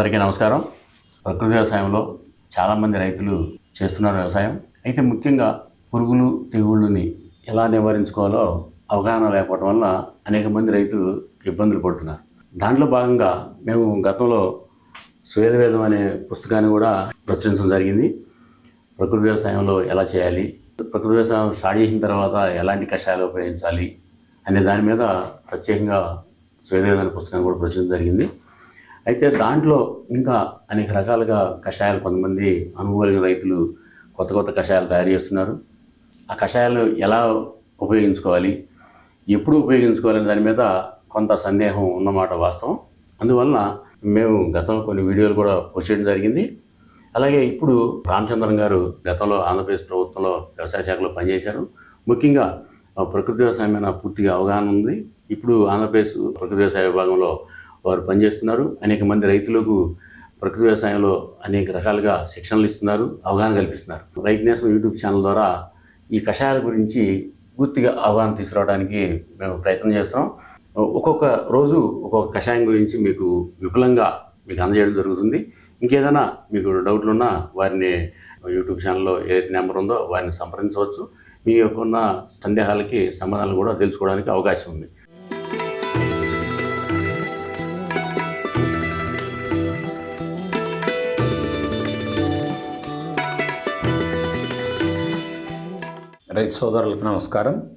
అందరికీ నమస్కారం. ప్రకృతి వ్యవసాయంలో చాలామంది రైతులు చేస్తున్నారు వ్యవసాయం. అయితే ముఖ్యంగా పురుగులు తెగుళ్ళని ఎలా నివారించుకోవాలో అవగాహన లేకపోవడం వల్ల అనేక మంది రైతులు ఇబ్బందులు పడుతున్నారు. దాంట్లో భాగంగా మేము గతంలో స్వేదవేదం అనే పుస్తకాన్ని కూడా ప్రచురించడం జరిగింది. ప్రకృతి వ్యవసాయంలో ఎలా చేయాలి ప్రకృతి వ్యవసాయం స్టార్ట్ చేసిన తర్వాత ఎలాంటి కషాయాలు ఉపయోగించాలి అనే దాని మీద ప్రత్యేకంగా స్వేదవేదం అనే పుస్తకాన్ని కూడా ప్రచురించడం జరిగింది. అయితే దాంట్లో ఇంకా అనేక రకాలుగా కషాయాలు కొంతమంది అనుభవం రైతులు కొత్త కొత్త కషాయాలు తయారు చేస్తున్నారు. ఆ కషాయాలు ఎలా ఉపయోగించుకోవాలి? ఎప్పుడు ఉపయోగించుకోవాలనే దాని మీద కొంత సందేహం ఉన్నమాట వాస్తవం. అందువలన మేము గతంలో కొన్ని వీడియోలు కూడా పోస్ట్ చేయడం జరిగింది. అలాగే ఇప్పుడు రామచంద్రన్ గారు గతంలో ఆంధ్రప్రదేశ్ ప్రభుత్వంలో వ్యవసాయ శాఖలో పనిచేశారు. ముఖ్యంగా ప్రకృతి వ్యవసాయం మీద పూర్తిగా అవగాహన ఉంది. ఇప్పుడు ఆంధ్రప్రదేశ్ ప్రకృతి వ్యవసాయ విభాగంలో వారు పనిచేస్తున్నారు. అనేక మంది రైతులకు ప్రకృతి వ్యవసాయంలో అనేక రకాలుగా శిక్షణలు ఇస్తున్నారు అవగాహన కల్పిస్తున్నారు. రైతు నేసం యూట్యూబ్ ఛానల్ ద్వారా ఈ కషాయాల గురించి పూర్తిగా అవగాహన తీసుకురావడానికి మేము ప్రయత్నం చేస్తాం ఒక్కొక్క రోజు ఒక్కొక్క కషాయం గురించి మీకు విపులంగా మీకు అందజేయడం జరుగుతుంది. ఇంకేదైనా మీకు డౌట్లు ఉన్నా వారిని యూట్యూబ్ ఛానల్లో ఏదైతే నెంబర్ ఉందో వారిని సంప్రదించవచ్చు. మీ యొక్క ఉన్న సందేహాలకి సంబంధాలు కూడా తెలుసుకోవడానికి అవకాశం ఉంది. రైతు సోదరులకు నమస్కారం.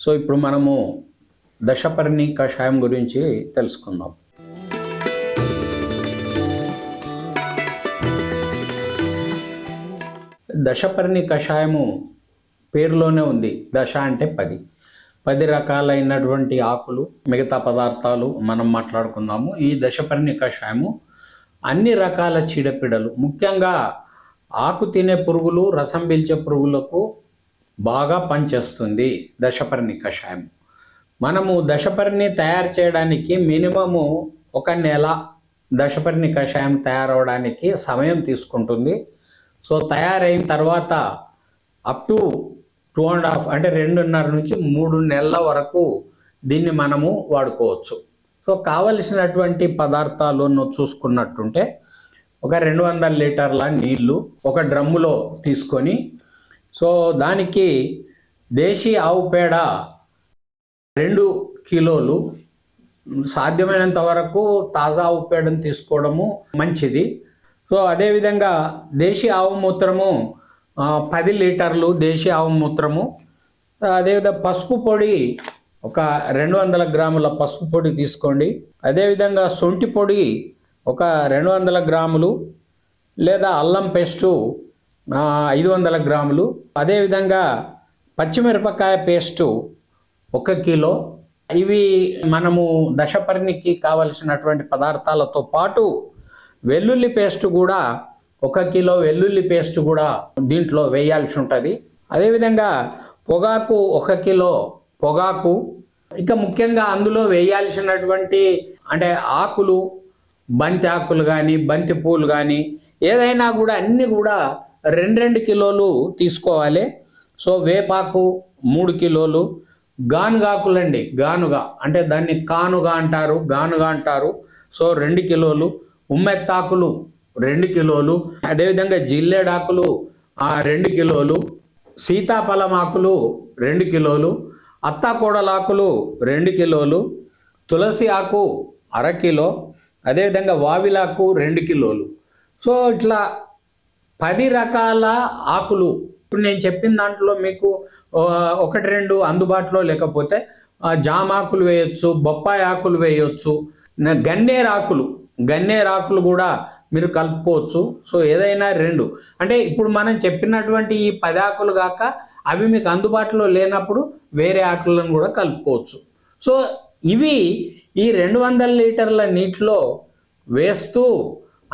సో ఇప్పుడు మనము దశపర్ణి కషాయం గురించి తెలుసుకుందాం. దశపర్ణి కషాయము పేరులోనే ఉంది. దశ అంటే పది. పది రకాలైనటువంటి ఆకులు మిగతా పదార్థాలు మనం మాట్లాడుకుందాము. ఈ దశపర్ణి కషాయము అన్ని రకాల చీడపీడలు ముఖ్యంగా ఆకు తినే పురుగులు రసం పీల్చే పురుగులకు బాగా పనిచేస్తుంది దశపర్ణి కషాయం. మనము దశపర్ణి తయారు చేయడానికి మినిమము ఒక నెల దశపర్ణి కషాయం తయారవడానికి సమయం తీసుకుంటుంది. సో తయారైన తర్వాత up to two and half అంటే రెండున్నర నుంచి మూడు నెలల వరకు దీన్ని మనము వాడుకోవచ్చు. సో కావలసినటువంటి పదార్థాలను చూసుకున్నట్టుంటే ఒక రెండు వందల లీటర్ల నీళ్ళు ఒక డ్రమ్ములో తీసుకొని సో దానికి దేశీ ఆవు పేడ రెండు కిలోలు. సాధ్యమైనంత వరకు తాజా ఆవు పేడను తీసుకోవడము మంచిది. సో అదేవిధంగా దేశీ ఆవు మూత్రము పది లీటర్లు దేశీ ఆవు మూత్రము. అదేవిధంగా పసుపు పొడి ఒక రెండు వందల గ్రాముల పసుపు పొడి తీసుకోండి. అదేవిధంగా సొంటి పొడి ఒక రెండు వందల గ్రాములు లేదా అల్లం పేస్టు ఐదు వందల గ్రాములు. అదేవిధంగా పచ్చిమిరపకాయ పేస్టు ఒక కిలో. ఇవి మనము దశపర్ణికి కావలసినటువంటి పదార్థాలతో పాటు వెల్లుల్లి పేస్ట్ కూడా ఒక కిలో వెల్లుల్లి పేస్ట్ కూడా దీంట్లో వేయాల్సి ఉంటుంది. అదేవిధంగా పొగాకు ఒక కిలో పొగాకు. ఇక ముఖ్యంగా అందులో వేయాల్సినటువంటి అంటే ఆకులు బంతి ఆకులు కానీ బంతి పూలు కానీ ఏదైనా కూడా అన్నీ కూడా రెండు రెండు కిలోలు తీసుకోవాలి. సో వేపాకు మూడు కిలోలు. గానుగాకులండి గానుగా అంటే దాన్ని కానుగా అంటారు గానుగా అంటారు. సో రెండు కిలోలు. ఉమ్మెత్తాకులు రెండు కిలోలు. అదేవిధంగా జిల్లేడాకులు రెండు కిలోలు. సీతాఫలం ఆకులు రెండు కిలోలు. అత్తాకోడలాకులు రెండు కిలోలు. తులసి ఆకు అర కిలో. అదేవిధంగా వావిలాకు రెండు కిలోలు. సో ఇట్లా పది రకాల ఆకులు. ఇప్పుడు నేను చెప్పిన దాంట్లో మీకు ఒకటి రెండు అందుబాటులో లేకపోతే జామ ఆకులు వేయొచ్చు బొప్పాయి ఆకులు వేయొచ్చు గన్నేరు ఆకులు. గన్నేరు ఆకులు కూడా మీరు కలుపుకోవచ్చు. సో ఏదైనా రెండు. అంటే ఇప్పుడు మనం చెప్పినటువంటి ఈ పది ఆకులు కాక అవి మీకు అందుబాటులో లేనప్పుడు వేరే ఆకులను కూడా కలుపుకోవచ్చు. సో ఇవి ఈ రెండు వందల లీటర్ల నీటిలో వేస్తూ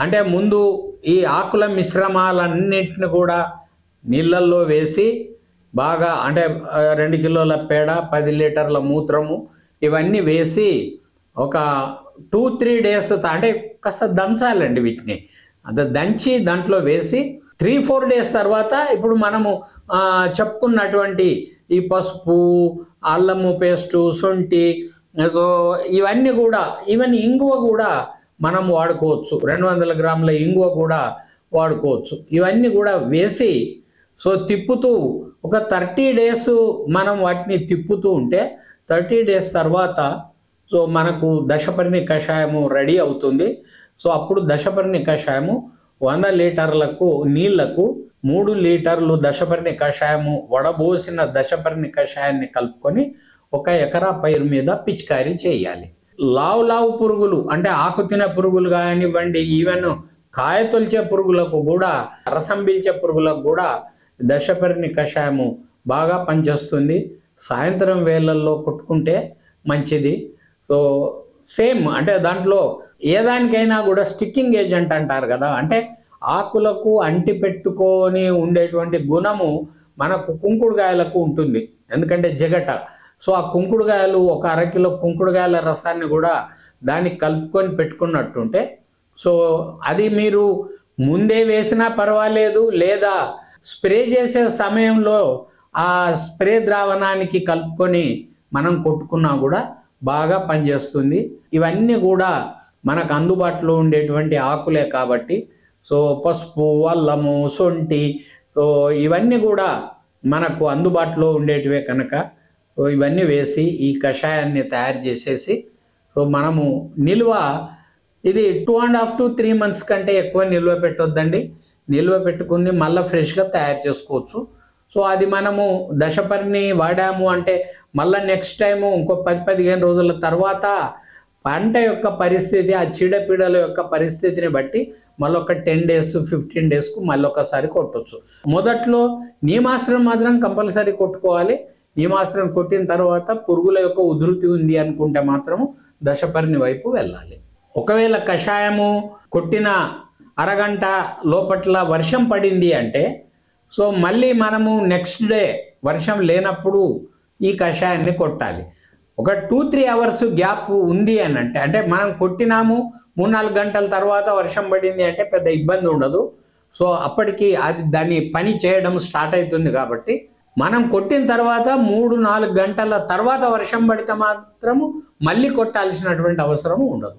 అంటే ముందు ఈ ఆకుల మిశ్రమాలన్నింటిని కూడా నీళ్ళల్లో వేసి బాగా అంటే రెండు కిలోల పేడ పది లీటర్ల మూత్రము ఇవన్నీ వేసి ఒక టూ త్రీ డేస్ అంటే కాస్త దంచాలండి వీటిని. అది దంచి దాంట్లో వేసి త్రీ ఫోర్ డేస్ తర్వాత ఇప్పుడు మనము చెప్పుకున్నటువంటి ఈ పసుపు అల్లము పేస్టు శొంఠి సో ఇవన్నీ కూడా ఈవెన్ ఇంగువ కూడా మనం వాడుకోవచ్చు. రెండు వందల గ్రాముల ఇంగువ కూడా వాడుకోవచ్చు. ఇవన్నీ కూడా వేసి సో తిప్పుతూ ఒక థర్టీ డేస్ మనం వాటిని తిప్పుతూ ఉంటే థర్టీ డేస్ తర్వాత సో మనకు దశపరిణి కషాయము రెడీ అవుతుంది. సో అప్పుడు దశపరిణి కషాయము వంద లీటర్లకు నీళ్ళకు మూడు లీటర్లు దశపర్ణి కషాయము వడబోసిన దశపరిణి కషాయాన్ని కలుపుకొని ఒక ఎకరా పైరు మీద పిచికారీ చేయాలి. లావు లావు పురుగులు అంటే ఆకు తినే పురుగులు కానివ్వండి ఈవెన్ కాయ తొలిచే పురుగులకు కూడా రసం పీల్చే పురుగులకు కూడా దశపరిని కషాయము బాగా పనిచేస్తుంది. సాయంత్రం వేళల్లో కొట్టుకుంటే మంచిది. సో సేమ్ అంటే దాంట్లో ఏ దానికైనా కూడా స్టిక్కింగ్ ఏజెంట్ అంటారు కదా. అంటే ఆకులకు అంటి పెట్టుకొని ఉండేటువంటి గుణము మనకు కుంకుడుగాయలకు ఉంటుంది. ఎందుకంటే జగట. సో ఆ కుంకుడుకాయలు ఒక అరకిలో కుంకుడుకాయల రసాన్ని కూడా దానికి కలుపుకొని పెట్టుకున్నట్టుంటే సో అది మీరు ముందే వేసినా పర్వాలేదు లేదా స్ప్రే చేసే సమయంలో ఆ స్ప్రే ద్రావణానికి కలుపుకొని మనం కొట్టుకున్నా కూడా బాగా పనిచేస్తుంది. ఇవన్నీ కూడా మనకు అందుబాటులో ఉండేటువంటి ఆకులే కాబట్టి సో పసుపు అల్లము సొంటి సో ఇవన్నీ కూడా మనకు అందుబాటులో ఉండేటివే కనుక ఇవన్నీ వేసి ఈ కషాయాన్ని తయారు చేసేసి సో మనము నిల్వ ఇది two and half to three months కంటే ఎక్కువ నిల్వ పెట్టొద్దండి. నిల్వ పెట్టుకుని మళ్ళీ ఫ్రెష్గా తయారు చేసుకోవచ్చు. సో అది మనము దశపరిని వాడాము అంటే మళ్ళీ నెక్స్ట్ టైము ఇంకో పది పదిహేను రోజుల తర్వాత పంట యొక్క పరిస్థితి ఆ చీడపీడల యొక్క పరిస్థితిని బట్టి మళ్ళొక టెన్ డేస్ ఫిఫ్టీన్ డేస్కు మళ్ళీ కొట్టచ్చు. మొదట్లో నీమాశ్రం మాత్రం కంపల్సరీ కొట్టుకోవాలి. నీమాశ్రం కొట్టిన తర్వాత పురుగుల యొక్క ఉధృతి ఉంది అనుకుంటే మాత్రము దశపరిని వైపు వెళ్ళాలి. ఒకవేళ కషాయము కొట్టిన అరగంట లోపట్ల వర్షం పడింది అంటే సో మళ్ళీ మనము నెక్స్ట్ డే వర్షం లేనప్పుడు ఈ కషాయాన్ని కొట్టాలి. ఒక టూ త్రీ అవర్స్ గ్యాప్ ఉంది అని అంటే అంటే మనం కొట్టినాము మూడు నాలుగు గంటల తర్వాత వర్షం పడింది అంటే పెద్ద ఇబ్బంది ఉండదు. సో అప్పటికి అది దాని పని చేయడం స్టార్ట్ అవుతుంది కాబట్టి మనం కొట్టిన తర్వాత మూడు నాలుగు గంటల తర్వాత వర్షం పడితే మాత్రము మళ్ళీ కొట్టాల్సినటువంటి అవసరం ఉండదు.